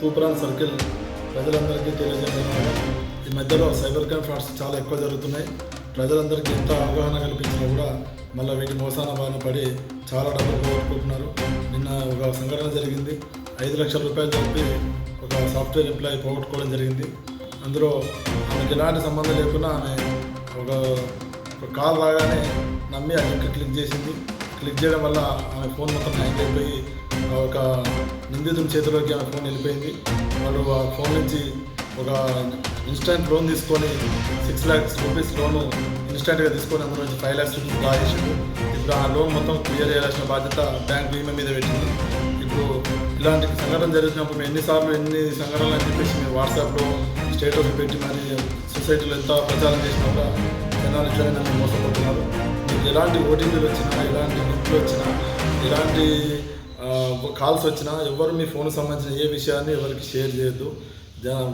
Toopran circle ప్రజలందరికీ తెలియజేయడం ఈ మధ్యలో సైబర్ క్రైమ్ ఫ్రాడ్స్ చాలా ఎక్కువ జరుగుతున్నాయి. ప్రజలందరికీ ఎంత అవగాహన కల్పించినా కూడా మళ్ళీ వీటి మోసాన బారిన పడి చాలా డబ్బులు పోగొట్టుకుంటున్నారు. నిన్న ఒక సంఘటన జరిగింది. ఐదు లక్షల రూపాయలు చెప్పి ఒక సాఫ్ట్వేర్ ఎంప్లాయీ పోగొట్టుకోవడం జరిగింది. అందులో ఆమెకి ఎలాంటి సంబంధం లేకుండా ఆమె ఒక కాల్ రాగానే నమ్మి ఆ లింక్ క్లిక్ చేసింది. క్లిక్ చేయడం వల్ల ఆమె ఫోన్ మొత్తం హ్యాంగ్ అయిపోయి ఒక నిందితుడి చేతిలోకి ఆమె ఫోన్ వెళ్ళిపోయింది. వాళ్ళు ఆ ఫోన్ నుంచి ఒక ఇన్స్టెంట్ లోన్ తీసుకొని సిక్స్ ల్యాక్స్ రూపీస్ లోన్ ఇన్స్టెంట్గా తీసుకొని అందులో నుంచి ఫైవ్ ల్యాక్స్ రూపీస్ డ్రా చేసిండు. ఇప్పుడు ఆ లోన్ మొత్తం క్లియర్ చేయాల్సిన బాధ్యత బ్యాంక్ బీమా మీద పెట్టింది. ఇప్పుడు ఇలాంటి సంఘటన జరిగినప్పుడు మేము ఎన్నిసార్లు ఎన్ని సంఘటనలు అని చెప్పేసి మేము వాట్సాప్లో స్టేటస్ పెట్టి మరి సొసైటీలో ఎంత ప్రచారం చేసినా కూడా జనాలు ఇట్లనే మోసపోతున్నారు. ఎలాంటి ఓటీపీలు వచ్చినా ఎలాంటి లింకులు వచ్చినా ఎలాంటి కాల్స్ వచ్చినా ఎవరు మీ ఫోన్కి సంబంధించిన ఏ విషయాన్ని ఎవరికి షేర్ చేయొద్దు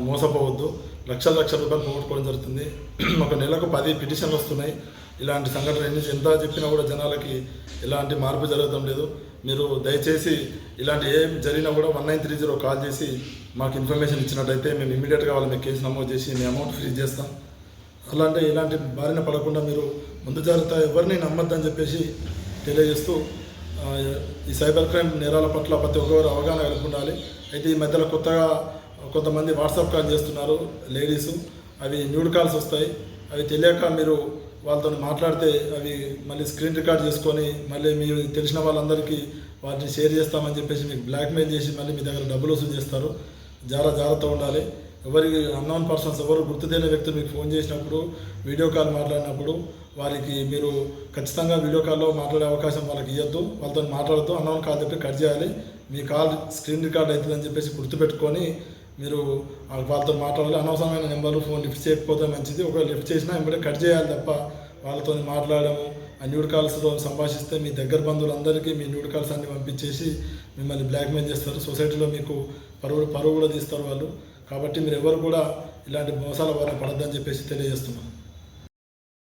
మోసపోవద్దు. లక్షల లక్షల రూపాయలు పోగొట్టుకోవడం జరుగుతుంది. ఒక నెలకు పది పిటిషన్లు వస్తున్నాయి. ఇలాంటి సంఘటన ఎన్ని ఎంత చెప్పినా కూడా జనాలకి ఎలాంటి మార్పు జరగడం లేదు. మీరు దయచేసి ఇలాంటి ఏం జరిగినా కూడా one nine three zero call చేసి మాకు ఇన్ఫర్మేషన్ ఇచ్చినట్టయితే మేము ఇమీడియట్గా వాళ్ళ మీ కేసు నమోదు చేసి మీ అమౌంట్ ఫ్రీజ్ చేస్తాం. అలాంటి ఇలాంటి బారిన పడకుండా మీరు ముందు జాగ్రత్త ఎవరిని నమ్మద్దని చెప్పేసి తెలియజేస్తూ ఈ సైబర్ క్రైమ్ నేరాల పట్ల ప్రతి ఒక్కరు అవగాహన కలిగి ఉండాలి. అయితే ఈ మధ్యలో కొత్తగా కొంతమంది వాట్సాప్ కాల్ చేస్తున్నారు లేడీస్. అవి న్యూడ్ కాల్స్ వస్తాయి. అవి తెలియక మీరు వాళ్ళతో మాట్లాడితే అవి మళ్ళీ స్క్రీన్ రికార్డ్ చేసుకొని మళ్ళీ మీరు తెలిసిన వాళ్ళందరికీ వాటిని షేర్ చేస్తామని చెప్పేసి మీకు బ్లాక్మెయిల్ చేసి మళ్ళీ మీ దగ్గర డబ్బులు వసూలు చేస్తారు. జాగ్రత్త జాగ్రత్త ఉండాలి. ఎవరికి అన్నోన్ పర్సన్స్ ఎవరు గుర్తు తెలియని వ్యక్తులు మీకు ఫోన్ చేసినప్పుడు వీడియో కాల్ మాట్లాడినప్పుడు వారికి మీరు ఖచ్చితంగా వీడియో కాల్లో మాట్లాడే అవకాశం వాళ్ళకి ఇవ్వద్దు వాళ్ళతో మాట్లాడద్దు. అన్నోన్ కాల్ చెప్పి కట్ చేయాలి. మీ కాల్ స్క్రీన్ రికార్డ్ అవుతుందని చెప్పేసి గుర్తుపెట్టుకొని మీరు వాళ్ళతో మాట్లాడాలి. అనవసరమైన నెంబర్లు ఫోన్ లిఫ్ట్ చేయకపోతే మంచిది. ఒకవేళ లిఫ్ట్ చేసినా వెంబడే కట్ చేయాలి తప్ప వాళ్ళతో మాట్లాడము ఆ న్యూడ్ కాల్స్తో సంభాషిస్తే మీ దగ్గర బంధువులందరికీ మీ న్యూడ్ కాల్స్ అన్ని పంపించేసి మిమ్మల్ని బ్లాక్మెయిల్ చేస్తారు. సొసైటీలో మీకు పరువు పరువు కూడా తీస్తారు వాళ్ళు. కాబట్టి మీరు ఎవరు కూడా ఇలాంటి మోసాల వల్ల పడద్దని చెప్పేసి తెలియజేస్తున్నాను.